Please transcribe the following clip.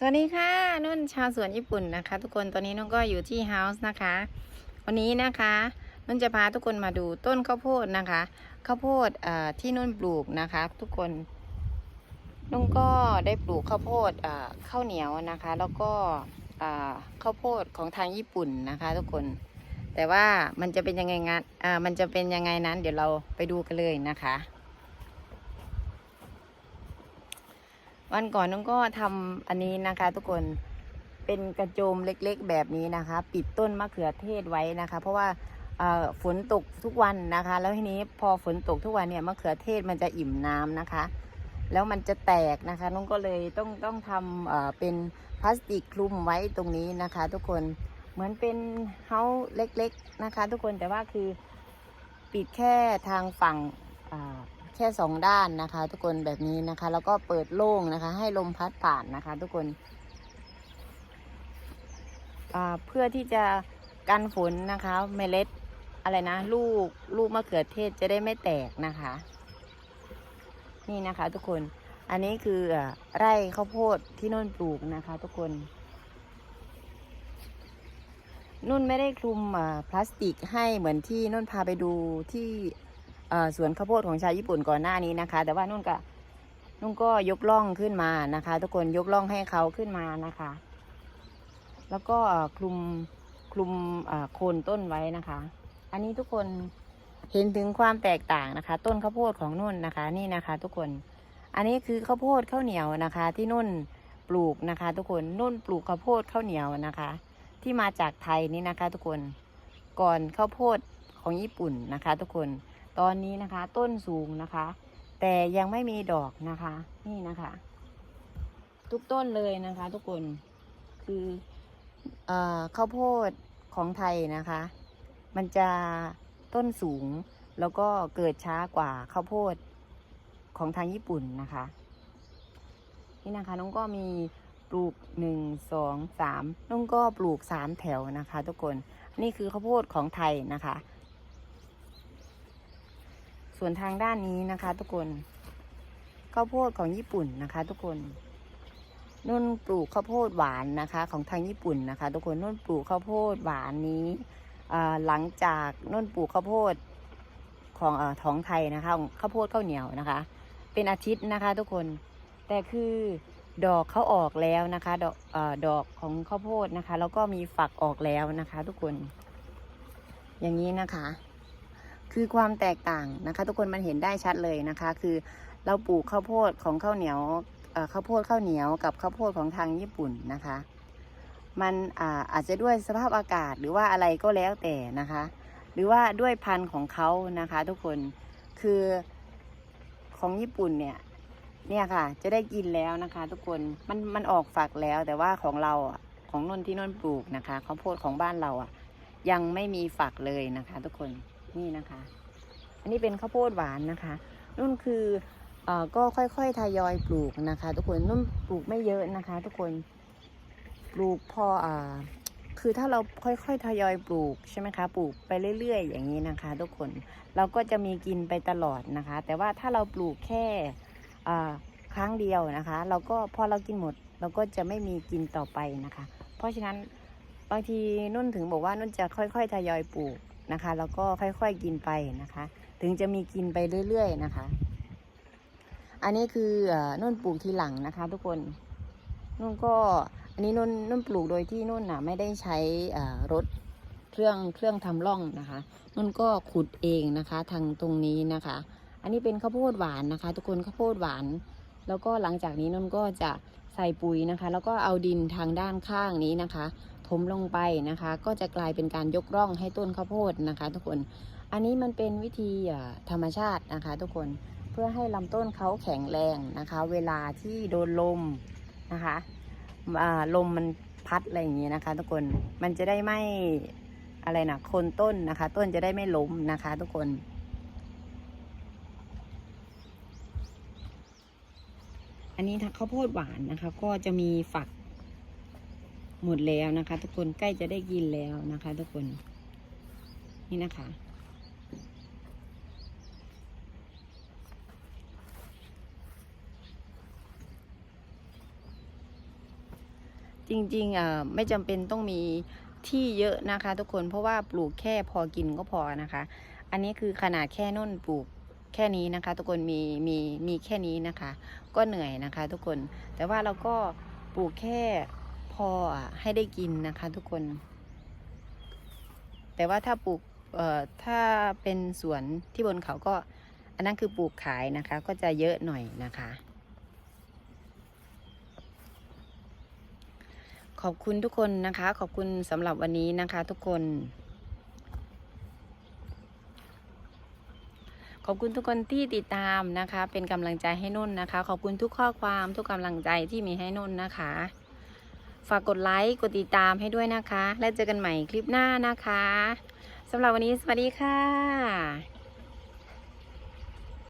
สวัสดีค่ะนุ่นชาวสวนญี่ปุ่นนะคะ ทุกคนตอนนี้นุ่นก็อยู่ที่เฮาส์นะคะ วันนี้นะคะนุ่นจะพาทุกคนมาดูต้นข้าวโพดนะคะข้าวโพดเอ่อที่นุ่นปลูกนะคะ ทุกคนนุ่นก็ได้ปลูกข้าวโพดเอ่อข้าวเหนียวนะคะ แล้วก็เอ่อข้าวโพดของทางญี่ปุ่นนะคะ ทุกคน แต่ว่ามันจะเป็นยังไงงานอ่ามันจะเป็นยังไงนั้น เดี๋ยวเราไปดูกันเลยนะคะ วันก่อนน้องก็ทำอันนี้นะคะ ทุกคนเป็นกระโจมเล็กๆแบบนี้นะคะ ปิดต้นมะเขือเทศไว้นะคะ เพราะว่าฝนตกทุกวันนะคะ แล้วทีนี้พอฝนตกทุกวันเนี่ยมะเขือเทศมันจะอิ่มน้ำนะคะ แล้วมันจะแตกนะคะน้องก็เลยต้องต้องทำเอ่อเป็นพลาสติกคลุมไว้ตรงนี้นะคะ ทุกคนเหมือนเป็นเฮาส์เล็กๆนะคะ ทุกคนแต่ว่าคือปิดแค่ทางฝั่งอ่า แค่สองด้านนะคะ ทุกคนแบบนี้นะคะ แล้วก็เปิดโล่งนะคะ ให้ลมพัดผ่านนะคะ ทุกคนเพื่อที่จะกันฝนนะคะ เมล็ดอะไรนะ ลูกลูกมะเขือเทศจะได้ไม่แตกนะคะ นี่นะคะ ทุกคนอันนี้คือไร่ข้าวโพดที่นุ่นปลูกนะคะ ทุกคน นุ่นไม่ได้คลุมอ่าพลาสติกให้เหมือนที่นุ่นพาไปดูที่ สวนข้าวโพดของชาวญี่ปุ่นก่อนหน้านี้นะคะ แต่ว่านุ่นก็นุ่นก็ยกล่องขึ้นมานะคะ ทุกคนยกล่องให้เขาขึ้นมานะคะ แล้วก็คลุมคลุมโคนต้นไว้นะคะ อันนี้ทุกคนเห็นถึงความแตกต่างนะคะ ต้นข้าวโพดของนุ่นนะคะ นี่นะคะ ทุกคน อันนี้คือข้าวโพดข้าวเหนียวนะคะ ที่นุ่นปลูกนะคะ ทุกคนนุ่นปลูกข้าวโพดข้าวเหนียวนะคะ ที่มาจากไทยนี่นะคะ ทุกคนก่อนข้าวโพดของญี่ปุ่นนะคะ ทุกคน ตอนนี้นะคะ ต้นสูงนะคะ แต่ยังไม่มีดอกนะคะ นี่นะคะ ทุกต้นเลยนะคะ ทุกคนคือเออข้าวโพดของไทยนะคะ มันจะต้นสูงแล้วก็เกิดช้ากว่าข้าวโพดของทางญี่ปุ่นนะคะ นี่นะคะน้องก็มีปลูกหนึ่งสองสามน้องก็ปลูกสามแถวนะคะ ทุกคนนี่คือข้าวโพดของไทยนะคะ ส่วนทางด้านนี้นะคะ ทุกคนข้าวโพดของญี่ปุ่นนะคะ ทุกคนนุ่นปลูกข้าวโพดหวานนะคะ ของทางญี่ปุ่นนะคะ ทุกคนนุ่นปลูกข้าวโพดหวานนี้หลังจากนุ่นปลูกข้าวโพดของอท้องไทยนะคะข้าวโพดข้าวเหนียวนะคะ เป็นอาทิตย์นะคะ ทุกคนแต่คือดอกเขาออกแล้วนะคะ ดอกอดอกของข้าวโพดนะคะ แล้วก็มีฝักออกแล้วนะคะ ทุกคน อย่างนี้นะคะ คือความแตกต่างนะคะ ทุกคนมันเห็นได้ชัดเลยนะคะ คือเราปลูกข้าวโพดของข้าวเหนียวข้าวโพดข้าวเหนียวกับข้าวโพดของทางญี่ปุ่นนะคะ มันอาอาจจะด้วยสภาพอากาศหรือว่าอะไรก็แล้วแต่นะคะ หรือว่าด้วยพันธุ์ของเขานะคะ ทุกคนคือของญี่ปุ่นเนี่ยเนี่ยค่ะ จะได้กินแล้วนะคะ ทุกคนมันมันออกฝักแล้ว แต่ว่าของเราอะของนนที่นนปลูกนะคะข้าวโพดของบ้านเราอะ ยังไม่มีฝักเลยนะคะ ทุกคน นี่นะคะ อันนี้เป็นข้าวโพดหวานนะคะนุ่นคือเอ่อก็ค่อยๆทยอยปลูกนะคะ ทุกคนนุ่นปลูกไม่เยอะนะคะ ทุกคนปลูกพออ่าคือถ้าเราค่อยๆทยอยปลูกใช่ไหมคะ ปลูกไปเรื่อย ๆ อย่างนี้นะคะ ทุกคนเราก็จะมีกินไปตลอดนะคะ แต่ว่าถ้าเราปลูกแค่อ่าครั้งเดียวนะคะ เราก็พอเรากินหมด เราก็จะไม่มีกินต่อไปนะคะ เพราะฉะนั้นบางทีนุ่นถึงบอกว่านุ่นจะค่อยๆทยอยปลูก นะคะ แล้วก็ค่อยๆกินไปนะคะ ถึงจะมีกินไปเรื่อยๆนะคะ อันนี้คือนุ่นปลูกทีหลังนะคะ ทุกคนนุ่นก็อันนี้นุ่นนุ่นปลูกโดยที่นุ่นน่ะไม่ได้ใช้รถเครื่องเครื่องทำร่องนะคะ นุ่นก็ขุดเองนะคะ ทางตรงนี้นะคะ อันนี้เป็นข้าวโพดหวานนะคะ ทุกคนข้าวโพดหวาน แล้วก็หลังจากนี้นุ่นก็จะใส่ปุ๋ยนะคะ แล้วก็เอาดินทางด้านข้างนี้นะคะ ถมลงไปนะคะ ก็จะกลายเป็นการยกร่องให้ต้นข้าวโพดนะคะ ทุกคน อันนี้มันเป็นวิธีธรรมชาตินะคะ ทุกคน เพื่อให้ลำต้นเขาแข็งแรงนะคะ เวลาที่โดนลมนะคะลมมันพัดอะไรอย่างเงี้ยนะคะ ทุกคน มันจะได้ไม่อะไรนะโคนต้นนะคะ ต้นจะได้ไม่ล้มนะคะ ทุกคนอันนี้ถ้าข้าวโพดหวานนะคะ ก็จะมีฝัก หมดแล้วนะคะ ทุกคนใกล้จะได้กินแล้วนะคะ ทุกคน นี่นะคะ จริงๆอ่อไม่จำเป็นต้องมีที่เยอะนะคะ ทุกคนเพราะว่าปลูกแค่พอกินก็พอนะคะ อันนี้คือขนาดแค่นุ่นปลูกแค่นี้นะคะ ทุกคนมีมีมีแค่นี้นะคะ ก็เหนื่อยนะคะ ทุกคนแต่ว่าเราก็ปลูกแค่ ออะให้ได้กินนะคะทุกคน แต่ว่าถ้าปลูกเอ่อถ้าเป็นสวนที่บนเขาก็ อันนั้นคือปลูกขายนะคะ ก็จะเยอะหน่อยนะคะ ขอบคุณทุกคนนะคะ ขอบคุณสำหรับวันนี้นะคะ ทุกคน ขอบคุณทุกคนที่ติดตามนะคะ เป็นกำลังใจให้นุ่นนะคะ ขอบคุณทุกข้อความทุกกำลังใจที่มีให้นุ่นนะคะ ฝากกดไลค์ กดติดตามให้ด้วยนะคะ แล้วเจอกันใหม่คลิปหน้านะคะสำหรับวันนี้สวัสดีค่ะ